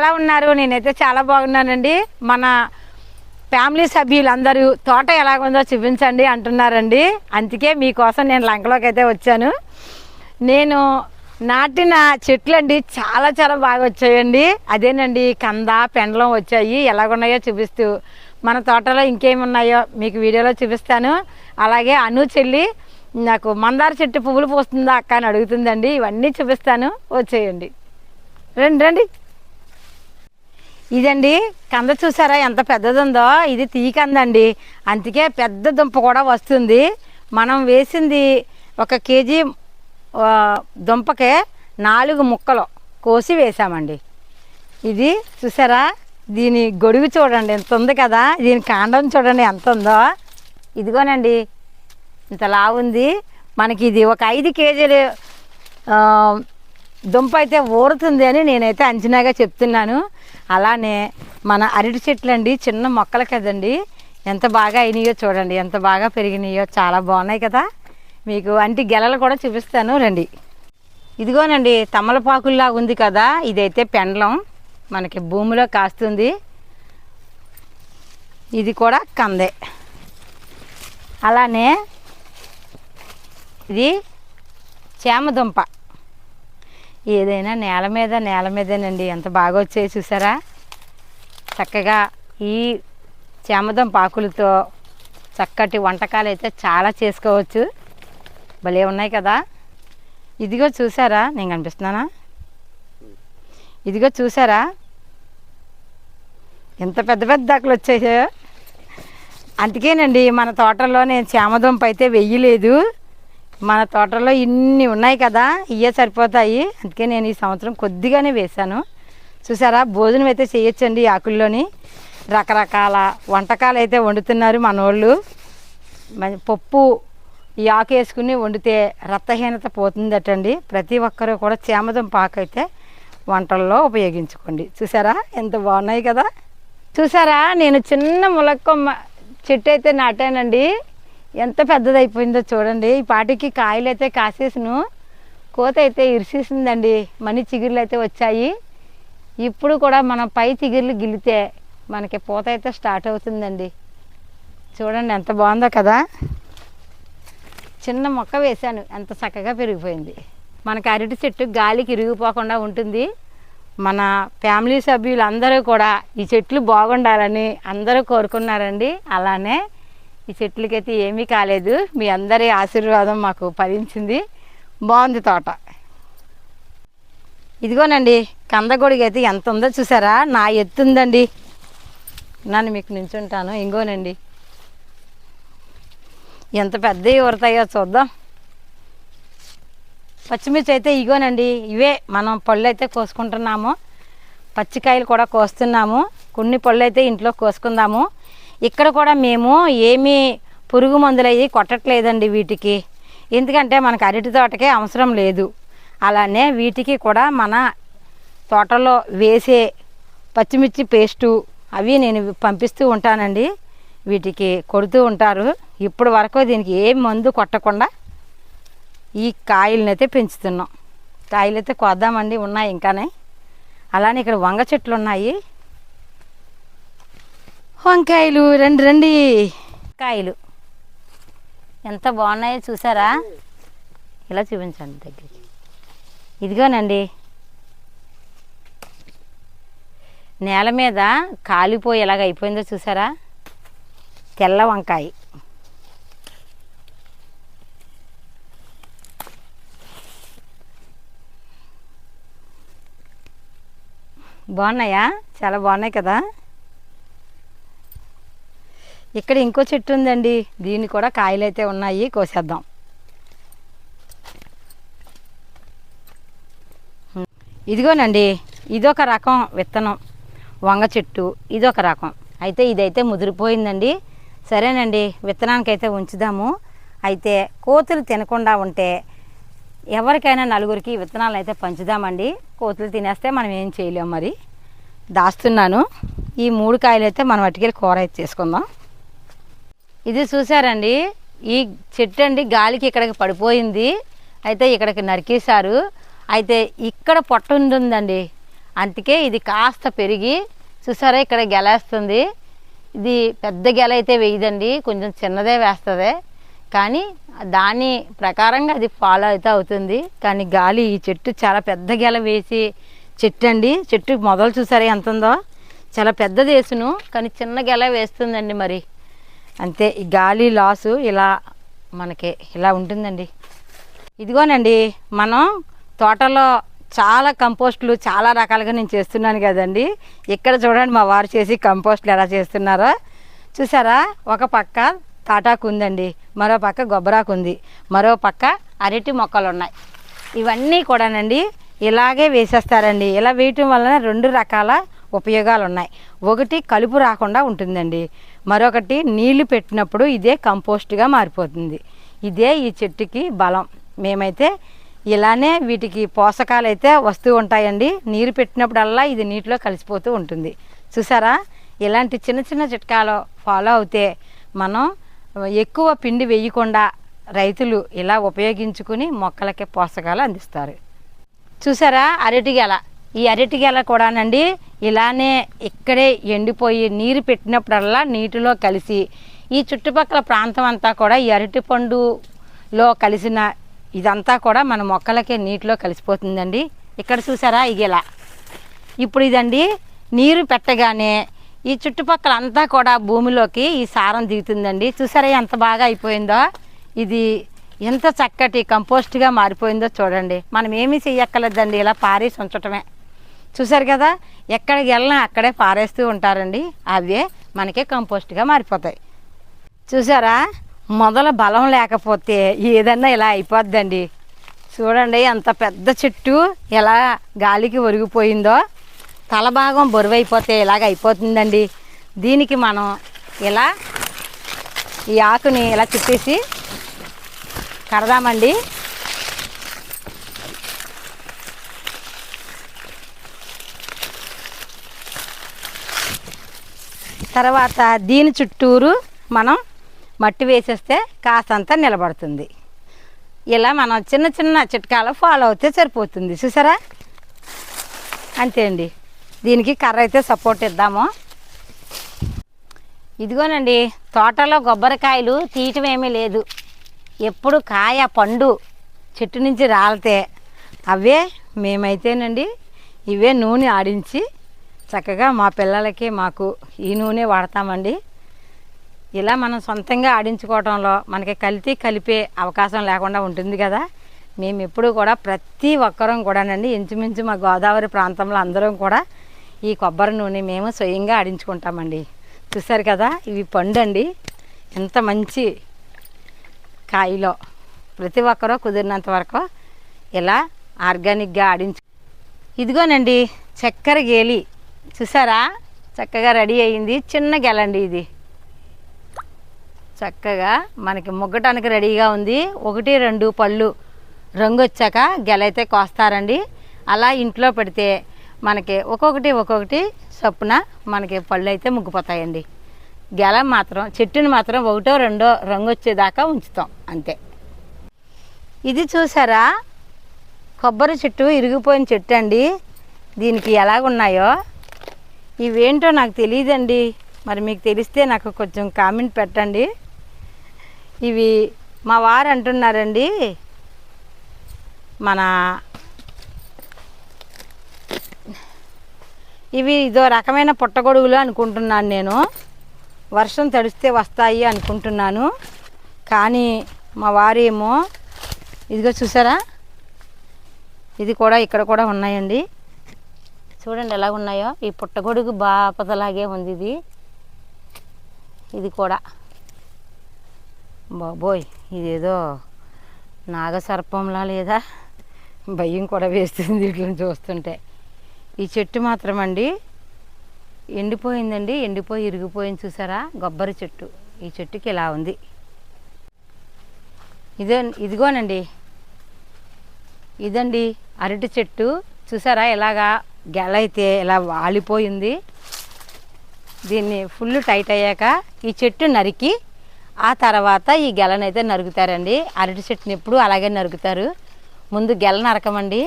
ఎలా ఉన్నారు? నేనైతే చాలా బాగున్నానండి. మన ఫ్యామిలీ సభ్యులందరూ తోట ఎలాగుందో చూపించండి అంటున్నారండి. అందుకే మీకోసం నేను లంకలోకి అయితే వచ్చాను. నేను నాటిన చెట్లు అండి చాలా చాలా బాగా వచ్చాయండి. అదేనండి కంద పెండలం వచ్చాయి. ఎలాగున్నాయో చూపిస్తూ మన తోటలో ఇంకేమి ఉన్నాయో మీకు వీడియోలో చూపిస్తాను. అలాగే అను చెల్లి నాకు మందార చెట్టు పువ్వులు పోస్తుందా అక్క అని అడుగుతుందండి. ఇవన్నీ చూపిస్తాను. వచ్చేయండి. రండి రండి. ఇదండి. కంద చూసారా ఎంత పెద్దదుందో? ఇది తీకందండి అందుకే పెద్ద దుంప కూడా వస్తుంది. మనం వేసింది ఒక కేజీ దుంపకే నాలుగు ముక్కలు కోసి వేసామండి. ఇది చూసారా? దీని గొడుగు చూడండి ఎంత ఉంది కదా? దీని కాండం చూడండి ఎంత ఉందో? ఇదిగోనండి. ఇంత లావుంది మనకి ఇది ఒక ఐదు కేజీలు దుంప అయితే ఊరుతుంది అని నేనైతే అంచనాగా చెప్తున్నాను. అలానే మన అరటి చెట్లు అండి చిన్న మొక్కలు కదండి. ఎంత బాగా అయినాయో చూడండి ఎంత బాగా పెరిగినాయో చాలా బాగున్నాయి కదా. మీకు అంటి గెలలు కూడా చూపిస్తాను రండి. ఇదిగోనండి తమలపాకుల్లా ఉంది కదా ఇదైతే పెండలం. మనకి భూమిలో కాస్తుంది. ఇది కూడా కందే. అలానే ఇది చేమదుంప. ఏదైనా నేల మీద నేల మీదేనండి. ఎంత బాగా వచ్చాయి చూసారా? చక్కగా ఈ చేమదం పాకులతో చక్కటి వంటకాలు అయితే చాలా చేసుకోవచ్చు. భలే ఉన్నాయి కదా? ఇదిగో చూసారా? నేను కనిపిస్తున్నానా? ఇదిగో చూసారా? ఎంత పెద్ద పెద్ద దాకలు వచ్చాయో. అందుకేనండి మన తోటలో నేను చామదుంప అయితే వెయ్యలేదు. మన తోటలో ఇన్ని ఉన్నాయి కదా ఇవే సరిపోతాయి. అందుకే నేను ఈ సంవత్సరం కొద్దిగానే వేశాను. చూసారా భోజనం అయితే చేయొచ్చండి ఆకుల్లోని. రకరకాల వంటకాలు అయితే వండుతున్నారు మనోళ్ళు. మన పప్పు ఈ ఆకు వేసుకుని వండితే రక్తహీనత పోతుందటండి. ప్రతి ఒక్కరూ కూడా చేమదం పాకైతే అయితే వంటల్లో ఉపయోగించుకోండి. చూసారా ఎంత బాగున్నాయి కదా. చూసారా నేను చిన్న ములక్కొమ్మ చెట్టు అయితే నాటానండి. ఎంత పెద్దదైపోయిందో చూడండి. ఈ పాటికి కాయలు అయితే కాసేసును. కోత అయితే ఇరిసేసిందండి. మని చిగుర్లు అయితే వచ్చాయి. ఇప్పుడు కూడా మనం పై చిగుర్లు గిల్లితే మనకి పూత అయితే స్టార్ట్ అవుతుందండి. చూడండి ఎంత బాగుందో కదా. చిన్న మొక్క వేశాను. ఎంత చక్కగా పెరిగిపోయింది. మనకి అరటి చెట్టు గాలికి ఇరిగిపోకుండా ఉంటుంది. మన ఫ్యామిలీ సభ్యులు అందరూ కూడా ఈ చెట్లు బాగుండాలని అందరూ కోరుకున్నారండి. అలానే ఈ చెట్లకైతే ఏమీ కాలేదు. మీ అందరి ఆశీర్వాదం మాకు ఫలించింది. బాగుంది తోట. ఇదిగోనండి కందగొడికి అయితే ఎంత ఉందో చూసారా? నా ఎత్తు ఉందండి. నన్ను మీకు నించుంటాను. ఇంగోనండి. ఎంత పెద్దవి ఊరతాయో చూద్దాం. పచ్చిమిర్చి అయితే ఇగోనండి. ఇవే మనం పళ్ళు అయితే కోసుకుంటున్నాము. పచ్చికాయలు కూడా కోస్తున్నాము. కొన్ని పళ్ళు అయితే ఇంట్లో కోసుకుందాము. ఇక్కడ కూడా మేము ఏమీ పురుగు మందులు అవి కొట్టట్లేదండి వీటికి. ఎందుకంటే మనకు అరటి తోటకే అవసరం లేదు. అలానే వీటికి కూడా మన తోటలో వేసే పచ్చిమిర్చి పేస్టు అవి నేను పంపిస్తూ ఉంటానండి. వీటికి కొడుతూ ఉంటారు. ఇప్పుడు వరకు దీనికి ఏ మందు కొట్టకుండా ఈ కాయలనైతే పెంచుతున్నాం. కాయలు అయితే కోద్దామండి ఉన్నాయి ఇంకానే. అలానే ఇక్కడ వంగ చెట్లు ఉన్నాయి వంకాయలు రండి రండి. కాయలు ఎంత బాగున్నాయో చూసారా? ఇలా చూపించండి దగ్గరికి. ఇదిగోనండి. నేల మీద కాలిపోయి ఎలాగ అయిపోయిందో చూసారా? తెల్ల వంకాయ. బాగున్నాయా? చాలా బాగున్నాయి కదా? ఇక్కడ ఇంకో చెట్టు ఉందండి. దీన్ని కూడా కాయలైతే ఉన్నాయి కోసేద్దాం. ఇదిగోనండి ఇదొక రకం విత్తనం. వంగ చెట్టు ఇదొక రకం. అయితే ఇదైతే ముదిరిపోయిందండి. సరేనండి విత్తనానికి అయితే ఉంచుదాము. అయితే కోతులు తినకుండా ఉంటే ఎవరికైనా నలుగురికి విత్తనాలు అయితే పంచుదామండి. కోతులు తినేస్తే మనం ఏం చేయలేం మరి. దాస్తున్నాను. ఈ మూడు కాయలు అయితే మనం అటుకెళ్ళి కూర అయితే చేసుకుందాం. ఇది చూసారండి ఈ చెట్టు అండి గాలికి ఇక్కడికి పడిపోయింది. అయితే ఇక్కడికి నరికేశారు. అయితే ఇక్కడ పొట్ట ఉంటుందండి. అందుకే ఇది కాస్త పెరిగి చూసారా ఇక్కడ గెలేస్తుంది. ఇది పెద్ద గెల అయితే వేయదండి. కొంచెం చిన్నదే వేస్తుంది. కానీ దాని ప్రకారంగా అది ఫాలో అయితే అవుతుంది. కానీ గాలి ఈ చెట్టు చాలా పెద్ద గెల వేసి చెట్టు అండి చెట్టు మొదలు చూసారా ఎంత ఉందో? చాలా పెద్దది వేసును. కానీ చిన్న గెల వేస్తుందండి మరి. అంతే ఈ గాలి లాసు ఇలా మనకి ఇలా ఉంటుందండి. ఇదిగోనండి మనం తోటలో చాలా కంపోస్టులు చాలా రకాలుగా నేను చేస్తున్నాను కదండి. ఇక్కడ చూడండి మా వారు చేసి కంపోస్ట్లు ఎలా చేస్తున్నారో. చూసారా ఒక పక్క తాటాకు ఉందండి మరో పక్క గొబ్బరాకు ఉంది మరో పక్క అరటి మొక్కలు ఉన్నాయి. ఇవన్నీ కూడానండి ఇలాగే వేసేస్తారండి. ఇలా వేయటం వలన రెండు రకాల ఉపయోగాలు ఉన్నాయి ఒకటి కలుపు రాకుండా ఉంటుందండి. మరొకటి నీళ్ళు పెట్టినప్పుడు ఇదే కంపోస్ట్గా మారిపోతుంది. ఇదే ఈ చెట్టుకి బలం. మేమైతే ఇలానే వీటికి పోషకాలు అయితే వస్తూ ఉంటాయండి. నీరు పెట్టినప్పుడల్లా ఇది నీటిలో కలిసిపోతూ ఉంటుంది. చూసారా? ఇలాంటి చిన్న చిన్న చిట్కాలు ఫాలో అవుతే మనం ఎక్కువ పిండి వేయకుండా రైతులు ఇలా ఉపయోగించుకుని మొక్కలకి పోషకాలు అందిస్తారు. చూసారా? అరటి గెల. ఈ అరటి గెల కూడానండి ఇలానే ఇక్కడే ఎండిపోయి నీరు పెట్టినప్పుడల్లా నీటిలో కలిసి ఈ చుట్టుపక్కల ప్రాంతం అంతా కూడా ఈ అరటి పండులో కలిసిన ఇదంతా కూడా మన మొక్కలకే నీటిలో కలిసిపోతుందండి. ఇక్కడ చూసారా ఈ ఇప్పుడు ఇదండి నీరు పెట్టగానే ఈ చుట్టుపక్కల అంతా కూడా భూమిలోకి ఈ సారం దిగుతుందండి. చూసారా ఎంత బాగా అయిపోయిందో? ఇది ఎంత చక్కటి కంపోస్ట్గా మారిపోయిందో చూడండి. మనం ఏమీ చెయ్యక్కర్లేదండి ఇలా పారేసి ఉంచటమే. చూసారు కదా? ఎక్కడికి వెళ్ళినా అక్కడే పారేస్తూ ఉంటారండి. అవే మనకే కంపోస్ట్గా మారిపోతాయి. చూసారా మొదల బలం లేకపోతే ఏదన్నా ఇలా అయిపోద్దండి. చూడండి ఎంత పెద్ద చెట్టు ఎలా గాలికి ఒరిగిపోయిందో. తల భాగం బరువైపోతే ఇలాగ అయిపోతుందండి. దీనికి మనం ఇలా ఈ ఆకుని ఇలా చుట్టేసి కడదామండి. తర్వాత దీని చుట్టూరు మనం మట్టి వేసేస్తే కాస్తంత నిలబడుతుంది. ఇలా మనం చిన్న చిన్న చిట్కాలు ఫాలో అవుతే సరిపోతుంది. చూసారా? అంతే అండి. దీనికి కర్ర అయితే సపోర్ట్ ఇద్దాము. ఇదిగోనండి తోటలో కొబ్బరికాయలు తీయటం ఏమీ లేదు. ఎప్పుడు కాయ పండు చెట్టు నుంచి రాలితే అవే మేమైతేనండి ఇవే నూనె ఆడించి చక్కగా మా పిల్లలకి మాకు ఈ నూనె వాడతామండి. ఇలా మనం సొంతంగా ఆడించుకోవడంలో మనకి కలితీ కలిపే అవకాశం లేకుండా ఉంటుంది కదా. మేము ఎప్పుడు కూడా ప్రతి ఒక్కరం కూడానండి ఇంచుమించు మా గోదావరి ప్రాంతంలో అందరం కూడా ఈ కొబ్బరి నూనె మేము స్వయంగా ఆడించుకుంటామండి. చూసారు కదా ఇవి పండు అండి ఎంత మంచి కాయలో ప్రతి ఒక్కరూ కుదిరినంత వరకు ఇలా ఆర్గానిక్గా ఆడించు ఇదిగోనండి చక్కెర గేలి. చూసారా? చక్కగా రెడీ అయ్యింది. చిన్న గెలండి ఇది. చక్కగా మనకి ముగ్గటానికి రెడీగా ఉంది. ఒకటి రెండు పళ్ళు రంగు వచ్చాక గెల అయితే కోస్తారండి. అలా ఇంట్లో పెడితే మనకి ఒక్కొక్కటి ఒక్కొక్కటి చొప్పున మనకి పళ్ళు అయితే ముగ్గిపోతాయండి. గెల మాత్రం చెట్టుని మాత్రం ఒకటో రెండో రంగు వచ్చేదాకా ఉంచుతాం. అంతే. ఇది చూసారా? కొబ్బరి చెట్టు ఇరిగిపోయిన చెట్టు అండి దీనికి ఎలాగున్నాయో? ఇవేంటో నాకు తెలియదండి మరి మీకు తెలిస్తే నాకు కొంచెం కామెంట్ పెట్టండి. ఇవి మా వారు అంటున్నారండి. మన ఇవి ఇదో రకమైన పుట్టగొడుగులు అనుకుంటున్నాను నేను. వర్షం తడిస్తే వస్తాయి అనుకుంటున్నాను. కానీ మా వారు ఏమో ఇదిగో చూసారా? ఇది కూడా ఇక్కడ కూడా ఉన్నాయండి. చూడండి ఎలా ఉన్నాయో. ఈ పుట్టగొడుగు బాపదలాగే ఉంది ఇది. ఇది కూడా. బాబోయ్ ఇదేదో నాగసర్పంలా లేదా? భయం కూడా వేస్తుంది ఇట్లని చూస్తుంటే. ఈ చెట్టు మాత్రం అండి ఎండిపోయిందండి ఎండిపోయి ఇరిగిపోయింది చూసారా? కొబ్బరి చెట్టు. ఈ చెట్టుకి ఇలా ఉంది. ఇదే ఇదిగోనండి. ఇదండి అరటి చెట్టు. చూసారా? ఇలాగా గెల అయితే ఇలా వాలిపోయింది. దీన్ని ఫుల్ టైట్ అయ్యాక ఈ చెట్టు నరికి ఆ తర్వాత ఈ గెలనైతే నరుకుతారండి అరటి చెట్టుని ఎప్పుడు అలాగే నరుకుతారు ముందు గెల నరకమండి.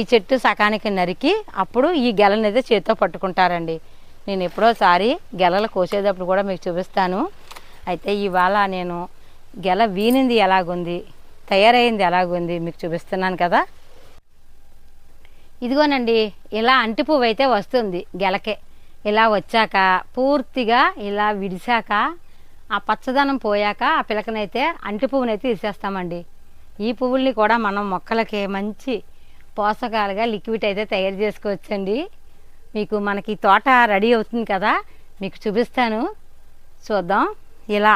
ఈ చెట్టు సకానికి నరికి అప్పుడు ఈ గెలనైతే అయితే చేతితో పట్టుకుంటారండి. నేను ఎప్పుడోసారి గెలలు కోసేటప్పుడు కూడా మీకు చూపిస్తాను. అయితే ఇవాళ నేను గెల వీనింది ఎలాగుంది? తయారైంది ఎలాగుంది? మీకు చూపిస్తున్నాను కదా. ఇదిగోనండి ఇలా అంటి పువ్వు అయితే వస్తుంది గెలకే. ఇలా వచ్చాక పూర్తిగా ఇలా విడిశాక ఆ పచ్చదనం పోయాక ఆ పిలకనైతే అంటి పువ్వునైతే తీసేస్తామండి. ఈ పువ్వుల్ని కూడా మనం మొక్కలకి మంచి పోషకాలుగా లిక్విడ్ అయితే తయారు చేసుకోవచ్చండి. మీకు మనకి తోట రెడీ అవుతుంది కదా మీకు చూపిస్తాను. చూద్దాం ఇలా.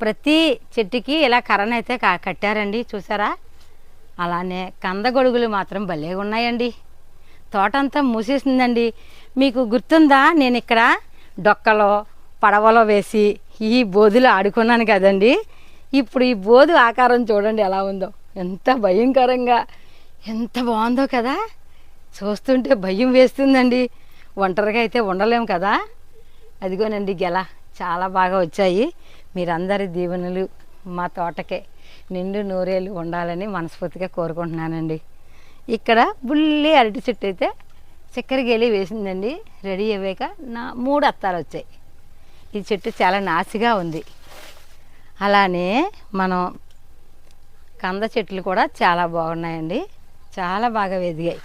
ప్రతి చెట్టుకి ఇలా కర్రనైతే అయితే కట్టారండి చూసారా? అలానే కందగొడుగులు మాత్రం భలే ఉన్నాయండి. తోట అంతా మూసేసిందండి. మీకు గుర్తుందా? నేను ఇక్కడ డొక్కలో పడవలో వేసి ఈ బోధులు ఆడుకున్నాను కదండి. ఇప్పుడు ఈ బోధు ఆకారం చూడండి ఎలా ఉందో. ఎంత భయంకరంగా. ఎంత బాగుందో కదా. చూస్తుంటే భయం వేస్తుందండి. ఒంటరిగా అయితే ఉండలేము కదా. అదిగోనండి గెల. చాలా బాగా వచ్చాయి. మీరందరి దీవెనలు మా తోటకే. నిండు నూరేళ్ళు ఉండాలని మనస్ఫూర్తిగా కోరుకుంటున్నానండి. ఇక్కడ బుల్లి అరటి చెట్టు అయితే చక్కెర గెలి వేసిందండి. రెడీ అయ్యాక నా మూడు అత్తాలు వచ్చాయి. ఈ చెట్టు చాలా నాసిగా ఉంది. అలానే మనం కంద చెట్లు కూడా చాలా బాగున్నాయండి. చాలా బాగా ఎదిగాయి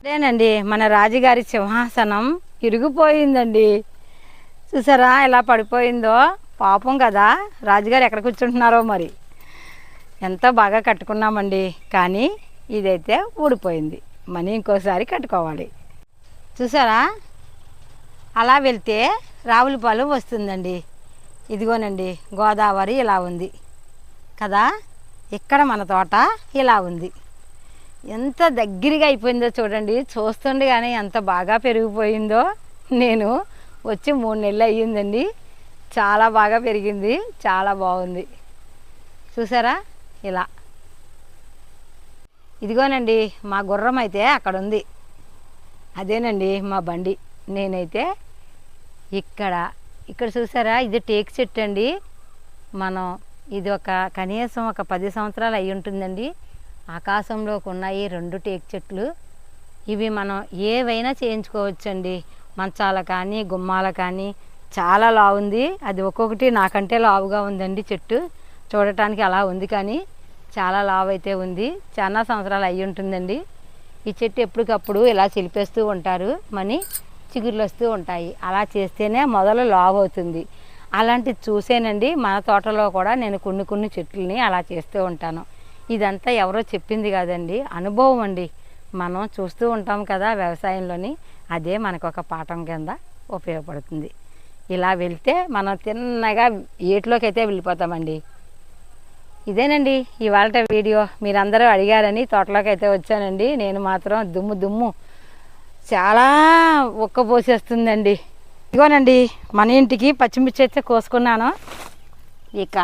అదేనండి మన రాజుగారి సింహాసనం. ఇరిగిపోయిందండి. చూసారా ఎలా పడిపోయిందో? పాపం కదా. రాజుగారు ఎక్కడ కూర్చుంటున్నారో మరి. ఎంత బాగా కట్టుకున్నామండి. కానీ ఇదైతే ఊడిపోయింది. మనీ ఇంకోసారి కట్టుకోవాలి. చూసారా? అలా వెళ్తే రావులపాలెం వస్తుందండి. ఇదిగోనండి గోదావరి ఇలా ఉంది. కదా? ఇక్కడ మన తోట ఇలా ఉంది. ఎంత దగ్గరగా అయిపోయిందో చూడండి. చూస్తుండే కానీ ఎంత బాగా పెరిగిపోయిందో నేను వచ్చి మూడు నెలలు అయ్యిందండి. చాలా బాగా పెరిగింది. చాలా బాగుంది. చూసారా? ఇలా. ఇదిగోనండి మా గుర్రం అయితే అక్కడ ఉంది అదేనండి మా బండి. నేనైతే ఇక్కడ ఇక్కడ చూసారా ఇది టేక్ చెట్టు అండి. మనం ఇది ఒక కనీసం ఒక పది సంవత్సరాలు అయి ఉంటుందండి. ఆకాశంలోకి ఉన్నాయి రెండు టేక్ చెట్లు ఇవి మనం ఏవైనా చేయించుకోవచ్చండి. మంచాల కానీ గుమ్మాల కానీ చాలా లావుంది. అది ఒక్కొక్కటి నాకంటే లావుగా ఉందండి చెట్టు. చూడటానికి అలా ఉంది కానీ చాలా లావు అయితే ఉంది. చాలా సంవత్సరాలు అయి ఉంటుందండి. ఈ చెట్టు ఎప్పటికప్పుడు ఇలా చిలిపేస్తూ ఉంటారు. మని చిగుర్లు వస్తూ ఉంటాయి. అలా చేస్తేనే మొదలు లావు అవుతుంది. అలాంటిది చూసేనండి. మన తోటలో కూడా నేను కొన్ని కొన్ని చెట్లని అలా చేస్తూ ఉంటాను. ఇదంతా ఎవరో చెప్పింది కాదండి. అనుభవం అండి. మనం చూస్తూ ఉంటాం కదా వ్యవసాయంలోని. అదే మనకు ఒక పాఠం కింద ఉపయోగపడుతుంది. ఇలా వెళ్తే మనం తిన్నగా ఏట్లోకి అయితే వెళ్ళిపోతామండి. ఇదేనండి ఇవాళ వీడియో. మీరందరూ అడిగారని తోటలోకి అయితే వచ్చానండి. నేను మాత్రం దుమ్ము దుమ్ము. చాలా ఉక్కపోసేస్తుందండి ఇదిగోనండి మన ఇంటికి పచ్చిమిర్చి అయితే కోసుకున్నాను. ఇక